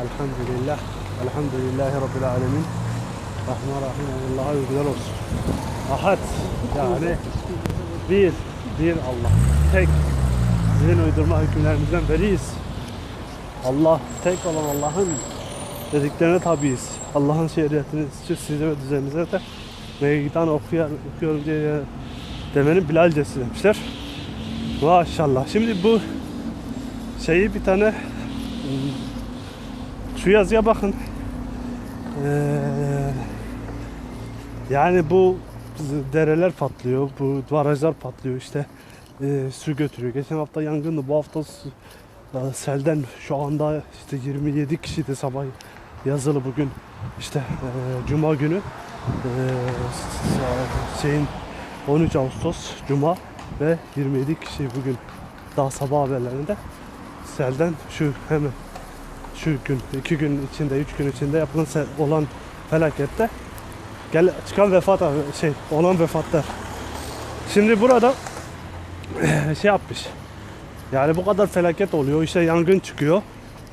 Elhamdülillah. Elhamdülillahi Rabbil alemin. Rahman Rahim. Allah'a övgüler olsun. Ahad. Yani bir, bir Allah. Tek. Sizin uydurma hükümlerimizden beriyiz. Allah, tek olan Allah'ın dediklerine tabiiz. Allah'ın şeriatını size ve düzeninize de meydan okuyor, okuyorum diye demenin bilalcesi demişler. Maşallah. Şimdi bu şeyi bir tane şu yazıya bakın. Ee, yani bu dereler patlıyor, bu barajlar patlıyor işte ee, su götürüyor. Geçen hafta yangındı, bu hafta su- e, selden şu anda işte 27 kişi de sabah yazılı bugün işte e, Cuma günü e, şeyin 13 Ağustos Cuma ve 27 kişi bugün daha sabah haberlerinde selden şu hemen şu gün, iki gün içinde, üç gün içinde yapılan olan felakette gel çıkan vefat şey olan vefatlar. Şimdi burada şey yapmış. Yani bu kadar felaket oluyor. İşte yangın çıkıyor.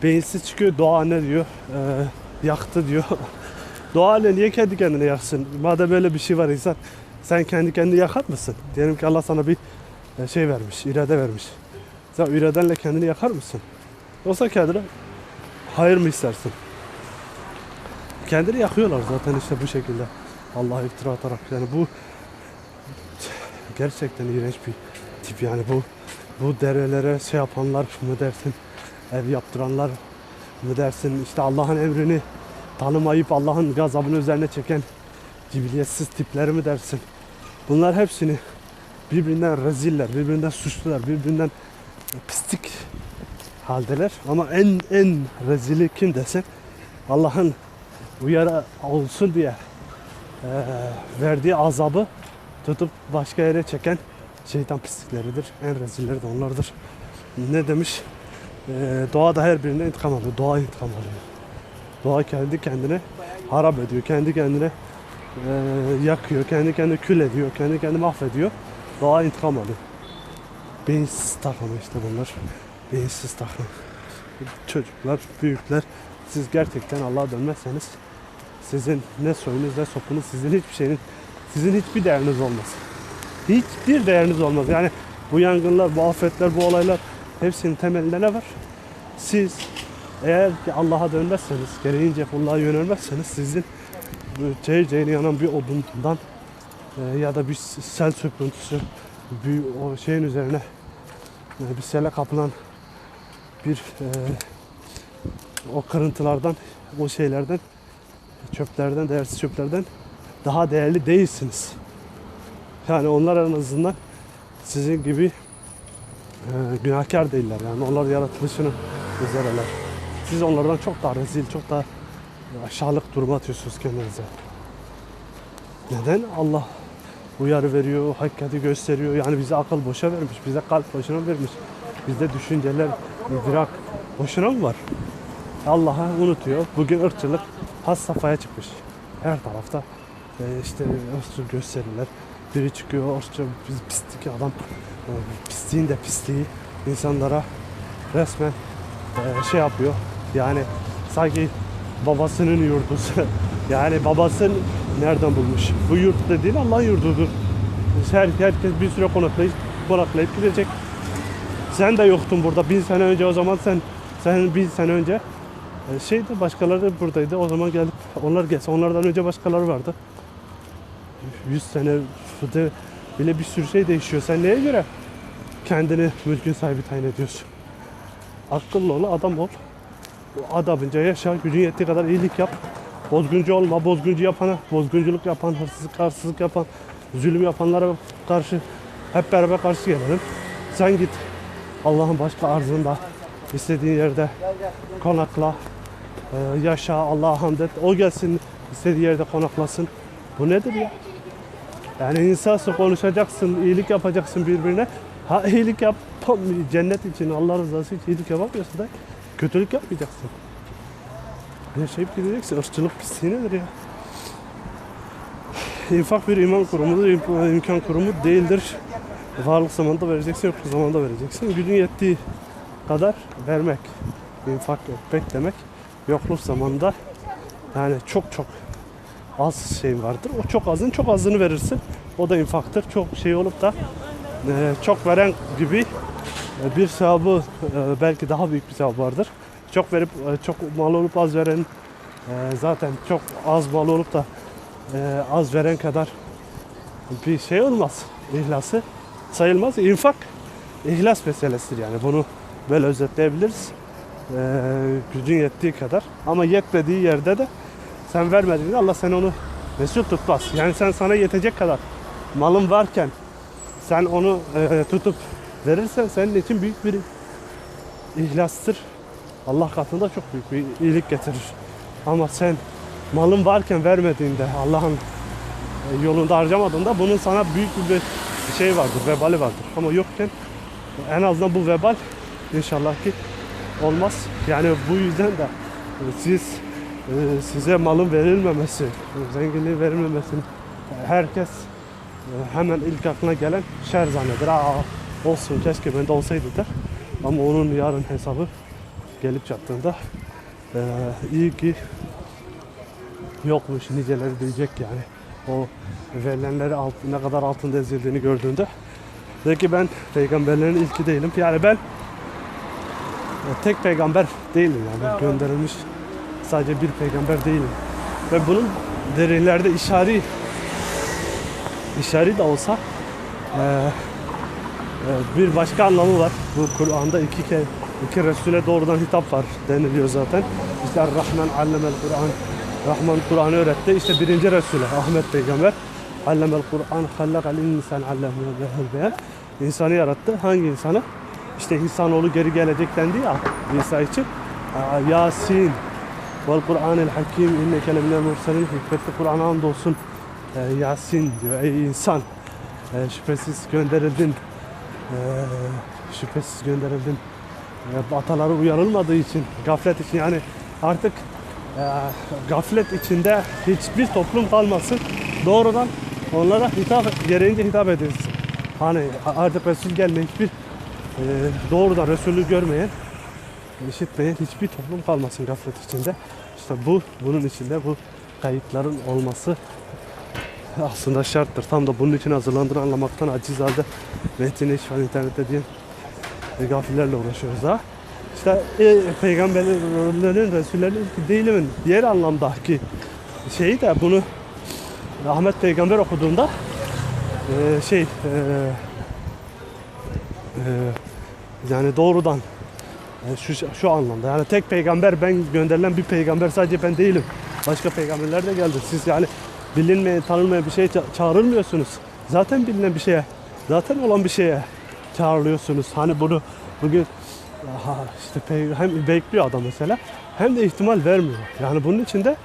Beyinsiz çıkıyor. Doğa ne diyor? Ee, yaktı diyor. Doğa ne niye kendi kendine yaksın? Madem böyle bir şey var insan sen kendi kendini yakar mısın? Diyelim ki Allah sana bir e, şey vermiş, irade vermiş. Sen iradenle kendini yakar mısın? Yoksa kendine hayır mı istersin? Kendini yakıyorlar zaten işte bu şekilde. Allah'a iftira atarak. Yani bu gerçekten iğrenç bir tip yani bu bu derelere şey yapanlar mı dersin ev yaptıranlar mı dersin işte Allah'ın emrini tanımayıp Allah'ın gazabını üzerine çeken cibiliyetsiz tipleri mi dersin bunlar hepsini birbirinden reziller birbirinden suçlular birbirinden pislik haldeler ama en en rezili kim desen Allah'ın uyarı olsun diye eee, verdiği azabı tutup başka yere çeken şeytan pislikleridir. En rezilleri de onlardır. Ne demiş? Ee, doğa da her birine intikam alıyor. Doğa intikam alıyor. Doğa kendi kendine harap ediyor. Kendi kendine e, yakıyor. Kendi kendine kül ediyor. Kendi kendine mahvediyor. Doğa intikam alıyor. Beyinsiz takımı işte bunlar. Beyinsiz takım. Çocuklar, büyükler siz gerçekten Allah'a dönmezseniz sizin ne soyunuz ne sopunuz sizin hiçbir şeyin sizin hiçbir değeriniz olmaz. Hiçbir değeriniz olmaz. Yani bu yangınlar, bu afetler, bu olaylar hepsinin temelinde ne var? Siz eğer ki Allah'a dönmezseniz, gereğince Allah'a yönelmezseniz sizin bu cehir cehir yanan bir odundan e, ya da bir sel söküntüsü bir o şeyin üzerine e, bir sele kapılan bir e, o kırıntılardan, o şeylerden, çöplerden, değersiz çöplerden daha değerli değilsiniz. Yani onlar en azından sizin gibi e, günahkar değiller. Yani onlar yaratılışının üzereler. Siz onlardan çok daha rezil, çok daha aşağılık duruma atıyorsunuz kendinize. Neden? Allah uyarı veriyor, hakikati gösteriyor. Yani bize akıl boşa vermiş, bize kalp boşuna vermiş. Bizde düşünceler, idrak boşuna mı var? Allah'ı unutuyor. Bugün ırkçılık has safhaya çıkmış. Her tarafta e, işte ırkçı gösteriler. Biri çıkıyor ırkçı biz pislik adam. E, pisliğin de pisliği insanlara resmen e, şey yapıyor. Yani sanki babasının yurdu. yani babasını nereden bulmuş? Bu yurt dediğin Allah'ın yurdudur. Her, herkes bir süre konaklayıp, konaklayıp gidecek. Sen de yoktun burada. Bin sene önce o zaman sen sen bin sene önce e, şeydi başkaları da buradaydı. O zaman gelip onlar gelse onlardan önce başkaları vardı. 100 sene bile bir sürü şey değişiyor. Sen neye göre kendini mülkün sahibi tayin ediyorsun? Akıllı ol, adam ol. Adamınca yaşa, gücün yettiği kadar iyilik yap. Bozguncu olma, bozguncu yapana, bozgunculuk yapan, hırsızlık, hırsızlık yapan, zulüm yapanlara karşı hep beraber karşı gelelim. Sen git Allah'ın başka arzında istediğin yerde konakla, e, yaşa, Allah'a hamd et. O gelsin istediği yerde konaklasın. Bu nedir ya? Yani insansın konuşacaksın, iyilik yapacaksın birbirine. Ha iyilik yap, cennet için, Allah rızası için iyilik yapamıyorsun da kötülük yapmayacaksın. Yaşayıp gideceksin. Irkçılık pisliği nedir ya? İnfak bir iman kurumudur, im- imkan kurumu değildir. Varlık zamanında vereceksin, yokluk zamanında vereceksin. Gücün yettiği kadar vermek, infak etmek demek. yokluk zamanında yani çok çok az şey vardır. O çok azın çok azını verirsin. O da infaktır. Çok şey olup da e, çok veren gibi e, bir sevabı e, belki daha büyük bir sevap vardır. Çok verip e, çok mal olup az veren e, zaten çok az mal olup da e, az veren kadar bir şey olmaz. İhlası sayılmaz. İnfak ihlas meselesidir yani. Bunu böyle özetleyebiliriz. E, gücün yettiği kadar. Ama yetmediği yerde de sen vermediğinde Allah seni onu mesul tutmaz. Yani sen sana yetecek kadar malın varken sen onu e, tutup verirsen senin için büyük bir ihlastır. Allah katında çok büyük bir iyilik getirir. Ama sen malın varken vermediğinde Allah'ın e, yolunda harcamadığında bunun sana büyük bir şey vardır, vebali vardır. Ama yokken en azından bu vebal inşallah ki olmaz. Yani bu yüzden de e, siz e, size malın verilmemesi, zenginliğin verilmemesi herkes e, hemen ilk aklına gelen şer zanneder. Aa, olsun keşke bende olsaydı der. Ama onun yarın hesabı gelip çattığında iyi ki yokmuş niceleri diyecek yani. O verilenleri alt, ne kadar altında ezildiğini gördüğünde. De ki ben peygamberlerin ilki değilim. Yani ben e, tek peygamber değilim yani. Gönderilmiş sadece bir peygamber değilim. Ve bunun derinlerde işari işari de olsa e, e, bir başka anlamı var. Bu Kur'an'da iki kere iki Resul'e doğrudan hitap var deniliyor zaten. İşte Rahman allemel Kur'an. Rahman Kur'an'ı öğretti. İşte birinci Resul'e Ahmet Peygamber. Allemel Kur'an hallakal insan allemel beyan. İnsanı yarattı. Hangi insanı? İşte insanoğlu geri gelecek dendi ya İsa için. Yasin Vel Kur'anil Hakim inneke lemine murselin hikmetli Kur'an'a andolsun e, Yasin diyor ey insan e, şüphesiz gönderildin e, şüphesiz gönderildin ataları uyarılmadığı için gaflet için yani artık gaflet içinde hiçbir toplum kalmasın doğrudan onlara hitap gereğince hitap edilsin hani artık Resul gelme hiçbir e, doğrudan Resulü görmeyen işitmeyen hiçbir toplum kalmasın gaflet içinde. İşte bu bunun içinde bu kayıtların olması aslında şarttır. Tam da bunun için hazırlandığını anlamaktan aciz halde metine iş var internette diye gafillerle uğraşıyoruz daha. İşte e, peygamberlerin, resullerin değilimin diğer anlamdaki şeyi de bunu Ahmet peygamber okuduğunda e, şey e, e, yani doğrudan yani şu, şu anlamda yani tek peygamber ben gönderilen bir peygamber sadece ben değilim. Başka peygamberler de geldi. Siz yani bilinmeyen, tanınmayan bir şeye ça- çağrılmıyorsunuz. Zaten bilinen bir şeye, zaten olan bir şeye çağrılıyorsunuz. Hani bunu bugün aha işte hem bekliyor adam mesela hem de ihtimal vermiyor. Yani bunun için de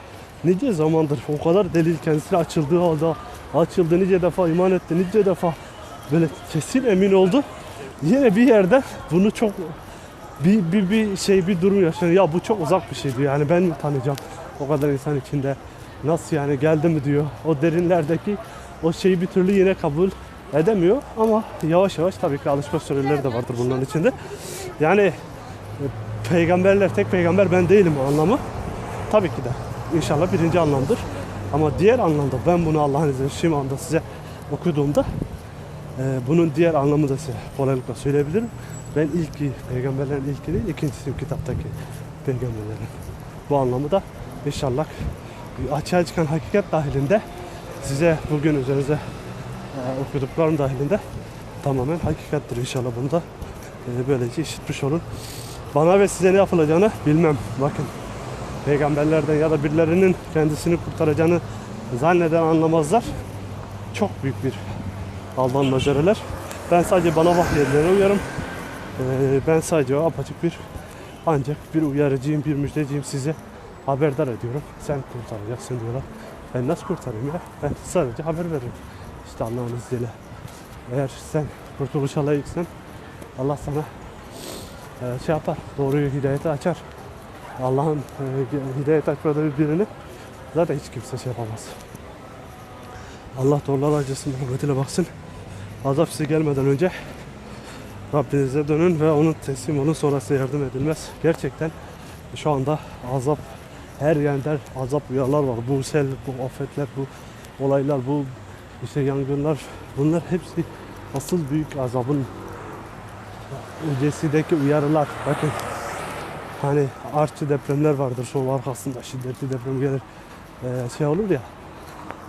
nice zamandır o kadar delil kendisine açıldığı halde açıldı nice defa iman etti nice defa böyle kesin emin oldu. Yine bir yerde bunu çok bir, bir, bir şey bir durum yaşanıyor. Ya bu çok uzak bir şeydi yani ben mi tanıyacağım o kadar insan içinde. Nasıl yani geldi mi diyor. O derinlerdeki o şeyi bir türlü yine kabul edemiyor ama yavaş yavaş tabii ki alışma süreleri de vardır bunların içinde. Yani e, peygamberler tek peygamber ben değilim anlamı tabii ki de inşallah birinci anlamdır. Ama diğer anlamda ben bunu Allah'ın izniyle şimdi anda size okuduğumda e, bunun diğer anlamı da size kolaylıkla söyleyebilirim. Ben ilki, peygamberlerin ilki değil, kitaptaki peygamberlerin. Bu anlamı da inşallah açığa çıkan hakikat dahilinde size bugün üzerinize e, okuduklarım dahilinde tamamen hakikattir inşallah bunu da böylece işitmiş olun. Bana ve size ne yapılacağını bilmem. Bakın peygamberlerden ya da birilerinin kendisini kurtaracağını zanneden anlamazlar. Çok büyük bir aldanma üzereler. Ben sadece bana vahyedilene uyarım. Ee, ben sadece o apaçık bir ancak bir uyarıcıyım, bir müjdeciyim size haberdar ediyorum. Sen kurtaracaksın diyorlar. Ben nasıl kurtarayım ya? Ben sadece haber veririm. İşte Allah'ın izniyle. Eğer sen kurtuluşa layıksan Allah sana e, şey yapar. Doğruyu hidayeti açar. Allah'ın e, hidayet açmadığı birini zaten hiç kimse şey yapamaz. Allah doğrular acısın rahmetiyle baksın. Azap size gelmeden önce Rabbinize dönün ve onun teslim olun sonra size yardım edilmez. Gerçekten şu anda azap her yerde azap uyarılar var. Bu sel, bu afetler, bu olaylar, bu işte yangınlar bunlar hepsi asıl büyük azabın öncesindeki uyarılar. Bakın hani artçı depremler vardır sol arkasında şiddetli deprem gelir Ee, şey olur ya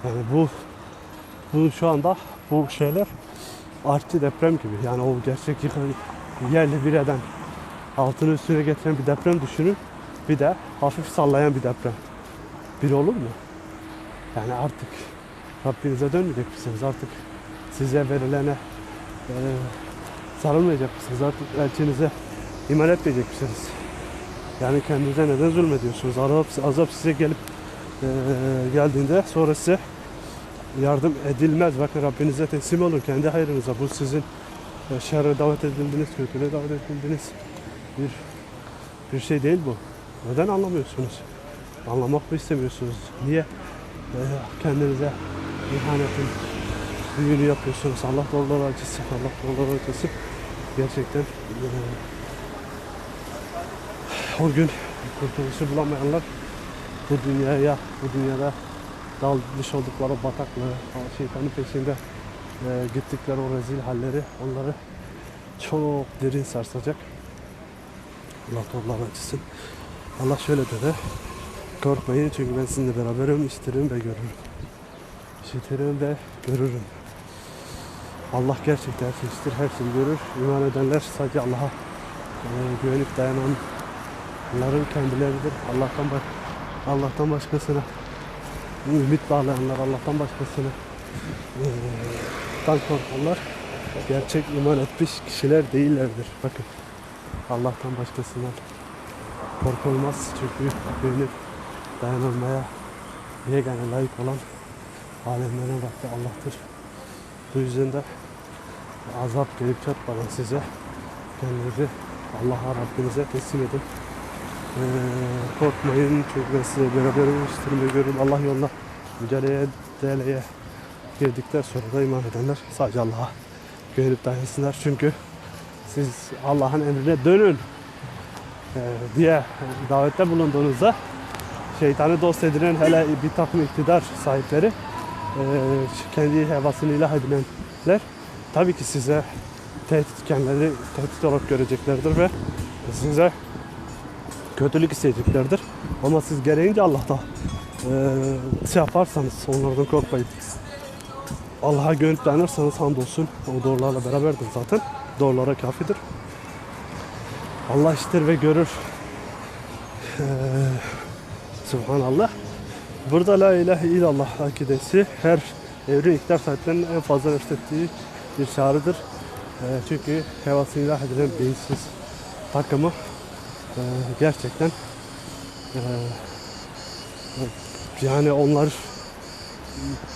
yani bu bu şu anda bu şeyler artçı deprem gibi yani o gerçek yıkım yerli bir eden altını üstüne getiren bir deprem düşünün bir de hafif sallayan bir deprem bir olur mu? Yani artık Rabbinize dönmeyecek misiniz? Artık size verilene e, sarılmayacak mısınız? Artık elçinize iman etmeyecek misiniz? Yani kendinize neden zulmediyorsunuz? Azap, azap size gelip e, geldiğinde sonra size yardım edilmez. Bakın Rabbinize teslim olun kendi hayrınıza. Bu sizin e, şerre davet edildiniz, kötülüğe davet edildiniz. Bir bir şey değil bu. Neden anlamıyorsunuz? Anlamak mı istemiyorsunuz? Niye e, kendinize ihanetin büyüğünü yapıyorsunuz? Allah doğruları acısı, Allah doğruları acısı. Gerçekten e, o gün kurtuluşu bulamayanlar bu dünyaya, bu dünyada dalmış oldukları bataklığı, şeytanın peşinde e, gittikleri o rezil halleri onları çok derin sarsacak. Allah doğruları açısın. Allah şöyle dedi. Korkmayın çünkü ben sizinle beraberim, işitirim ve görürüm. İşitirim ve görürüm. Allah gerçekten her şeyi görür. İman edenler sadece Allah'a e, güvenip dayananların kendileridir. Allah'tan baş, Allah'tan başkasına ümit bağlayanlar, Allah'tan başkasına e, dan korkanlar gerçek iman etmiş kişiler değillerdir. Bakın Allah'tan başkasından korkulmaz çünkü güvenip dayanılmaya yegane layık olan alemlerin Rabbi Allah'tır. Bu yüzden de azap gelip çatmadan size kendinizi Allah'a Rabbinize teslim edin. Ee, korkmayın çünkü size beraber iştirmeyi görürüm. Allah yoluna mücadeleye girdikten sonra da iman edenler sadece Allah'a güvenip dayansınlar. Çünkü siz Allah'ın emrine dönün ee, diye davette bulunduğunuzda şeytanı dost edinen hele bir takım iktidar sahipleri e, kendi hevasını ilah edinenler tabii ki size tehdit kendileri tehdit olarak göreceklerdir ve size kötülük isteyeceklerdir. Ama siz gereğince Allah'ta e, şey yaparsanız onlardan korkmayın. Allah'a dayanırsanız hamdolsun o doğrularla beraberdir zaten. Doğrulara kafidir. Allah işitir ve görür. Ee, Subhanallah. Burada la ilahe illallah akidesi her evren iktidar sahiplerinin en fazla nefret ettiği bir çağrıdır. Ee, çünkü hevasını ilah edilen beyinsiz takımı e, gerçekten e, yani onlar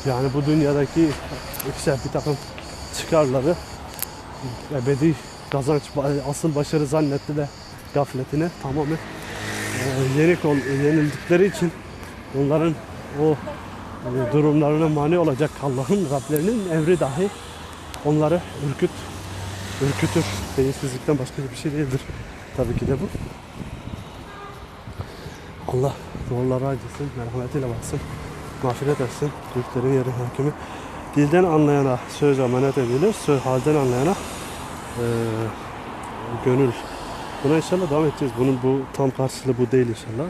yani bu dünyadaki işte bir takım çıkarları ebedi kazanç asıl başarı zannetti ve gafletine tamamen e, yenik ol, yenildikleri için onların o e, durumlarına mani olacak Allah'ın Rablerinin emri dahi onları ürküt ürkütür. Beyinsizlikten başka bir şey değildir. Tabii ki de bu. Allah doğruları acısın, merhametiyle baksın, mağfiret etsin, Türklerin yerin hakimi. Dilden anlayana söz emanet edilir, söz halden anlayana eee, gönül. Buna inşallah devam edeceğiz. Bunun bu tam karşılığı bu değil inşallah.